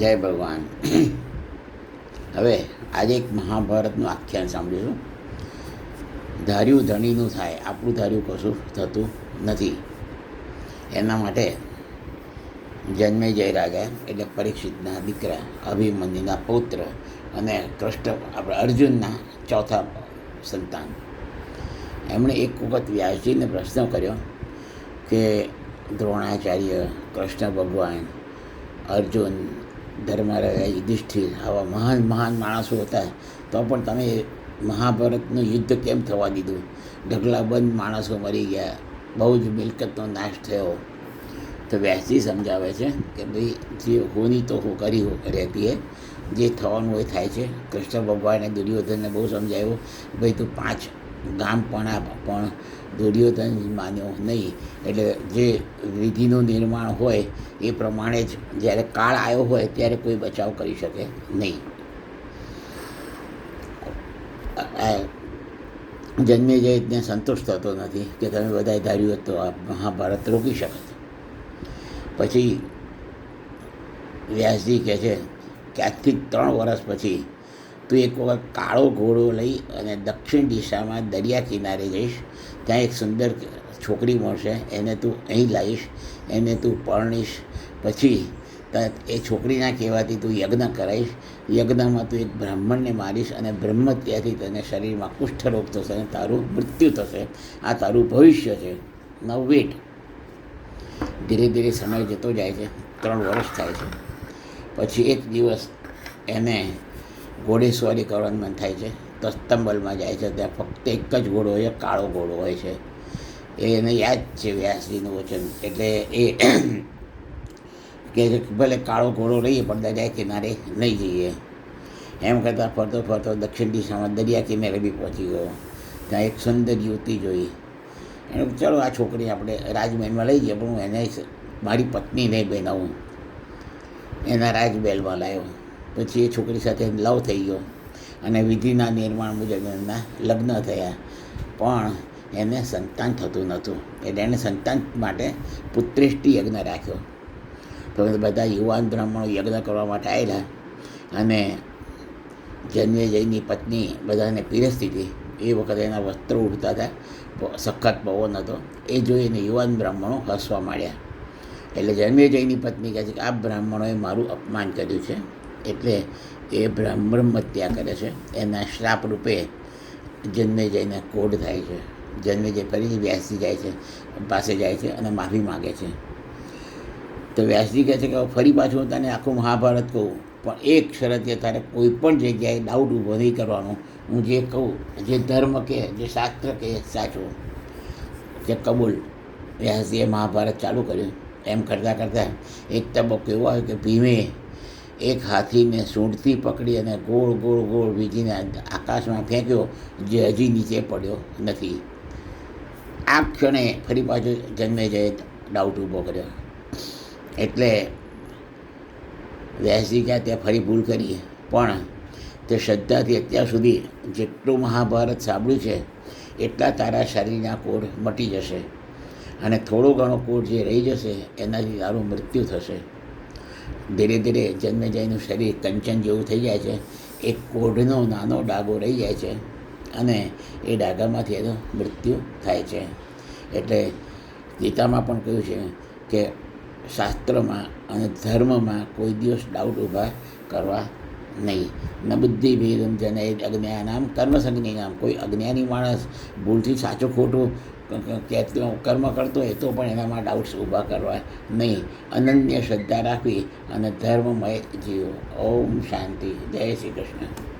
જય ભગવાન. હવે આજે એક મહાભારતનું આખ્યાન સાંભળીશું. ધાર્યું ધણીનું થાય, આપણું ધાર્યું કશું થતું નથી. એના માટે જન્મે જય રાજા એટલે પરીક્ષિતના દીકરા, અભિમન્યુના પૌત્ર અને કૃષ્ણ, આપણે અર્જુનના ચોથા સંતાન. એમણે એક વખત વ્યાસજીને પ્રશ્ન કર્યો કે, દ્રોણાચાર્ય, કૃષ્ણ ભગવાન, અર્જુન ધર્મરાજ યુધિષ્ઠિર, આવા મહાન મહાન માણસો હતા. તો પણ તમે મહાભારતનું યુદ્ધ કેમ થવા દીધું? ઢગલાબંધ માણસો મરી ગયા. બહુ જ મિલકતનો નાશ થયો. તો વ્યાસજી સમજાવે છે કે ભાઈ, જે હોની તો હો કરી હો રહેતી હે જે થવાનું હોય થાય છે. કૃષ્ણ ભગવાને દુર્યોધનને બહુ સમજાવ્યું ભાઈ, તું પાંચ ગામ પણ દુર્યોધન માન્યો નહીં. એટલે જે વિધિનું નિર્માણ હોય એ પ્રમાણે જ જ્યારે કાળ આવ્યો હોય ત્યારે કોઈ બચાવ કરી શકે નહીં. જન્મે જયને સંતોષ થતો નથી કે તમે બધાએ ધાર્યું તો આ મહાભારત રોકી શકત. પછી વ્યાસજી કહે છે કે આજથી ત્રણ વર્ષ પછી તું એક વખત કાળો ઘોડો લઈ અને દક્ષિણ દિશામાં દરિયા કિનારે જઈશ. ત્યાં એક સુંદર છોકરી મળશે, એને તું અહીં લાવીશ, એને તું પરણીશ. પછી એ છોકરીના કહેવાથી તું યજ્ઞ કરાવીશ. યજ્ઞમાં તું એક બ્રાહ્મણને મારીશ અને બ્રહ્મત્યાથી તને શરીરમાં કુષ્ઠરોગ થશે અને તારું મૃત્યુ થશે. આ તારું ભવિષ્ય છે. નવ વેટ ધીરે ધીરે સમય જતો જાય છે. ત્રણ વર્ષ થાય છે. પછી એક દિવસ એને ઘોડેસવારી કરવાનું મન થાય છે. તો સ્તંબલમાં જાય છે ત્યાં ફક્ત એક જ ઘોડો હોય છે કાળો ઘોડો હોય છે. એને યાદ છે વ્યાસજીનું વચન. એટલે એ કે ભલે કાળો ઘોડો રહીએ, પણ દરિયા કિનારે નહીં જઈએ. એમ કરતાં ફરતો ફરતો દક્ષિણ દિશામાં દરિયા કિનારે બી પહોંચી ગયો. ત્યાં એક સુંદર યુવતી જોઈ. એને ચલો આ છોકરી આપણે રાજમહેલમાં લઈ જઈએ, પણ હું એને મારી પત્નીને બનાવું. એના રાજમહેલમાં લાવ્યો પછી એ છોકરી સાથે લવ થઈ ગયો. અને વિધિના નિર્માણ મુજબ એમના લગ્ન થયા. પણ એને સંતાન થતું નહોતું. એટલે એને સંતાન માટે પુત્રેષ્ટિ યજ્ઞ રાખ્યો. તો બધા યુવાન બ્રાહ્મણો યજ્ઞ કરવા માટે આવેલા અને જન્મેજયની પત્ની બધાને પીરસતી હતી. એ વખતે એના વસ્ત્રો ઉડતા હતા. સખત પવન હતો. એ જોઈને યુવાન બ્રાહ્મણો હસવા માંડ્યા. એટલે જન્મેજયની પત્ની કહે છે કે, આ બ્રાહ્મણોએ મારું અપમાન કર્યું છે. એટલે એ બ્રાહ્મણ હત્યા કરે છે. એના શ્રાપ રૂપે જન્મેજયને કોઢ થાય છે. જન્મેજય ફરીથી વ્યાસજી જાય છે, પાસે જાય છે અને માફી માગે છે. તો વ્યાસજી કહે છે કે ફરી પાછું હું તને આખું મહાભારત કહું. પણ એક શરતે તારે કોઈ પણ જગ્યાએ ડાઉટ ઊભો નહીં કરવાનો. હું જે કહું, જે ધર્મ કહે, જે શાસ્ત્ર કહે સાચું. કે કબૂલ. વ્યાસજીએ મહાભારત ચાલુ કર્યું. એમ કરતાં કરતાં એક તબક્કો એવો આવ્યો કે ભીમે એક હાથીને સૂંઢથી પકડી અને ગોળ ગોળ ગોળ વીજીને આકાશમાં ફેંક્યો, જે હજી નીચે પડ્યો નથી. આ ક્ષણે ફરી પાછો જન્મે જઈ ડાઉટ ઊભો કર્યો. એટલે વ્યાસજી ગયા ત્યાં ફરી ભૂલ કરી. પણ તે શ્રદ્ધાથી અત્યાર સુધી જેટલું મહાભારત સાંભળ્યું છે, એટલા તારા શરીરના કોડ મટી જશે અને થોડો ઘણો કોડ જે રહી જશે, એનાથી તારું મૃત્યુ થશે. ધીરે ધીરે જન્મેજયનું શરીર કંચન જેવું થઈ જાય છે. એક કોઢનો નાનો ડાઘો રહી જાય છે અને એ ડાઘામાંથી એનું મૃત્યુ થાય છે. એટલે ગીતામાં પણ કહ્યું છે કે શાસ્ત્રમાં અને ધર્મમાં કોઈ દિવસ ડાઉટ ઊભા કરવા નહીં. ન બુદ્ધિ ભેદમ જને અજ્ઞાનામ કર્મસંજ્ઞી નામ કોઈ અજ્ઞાની માણસ ભૂલથી સાચું ખોટું કહેતો કર્મ કરતો હોય તો પણ એનામાં ડાઉટ્સ ઊભા કરવા નહીં. અનન્ય શ્રદ્ધા રાખવી અને ધર્મમય જીવો. ઓમ શાંતિ. જય શ્રી કૃષ્ણ.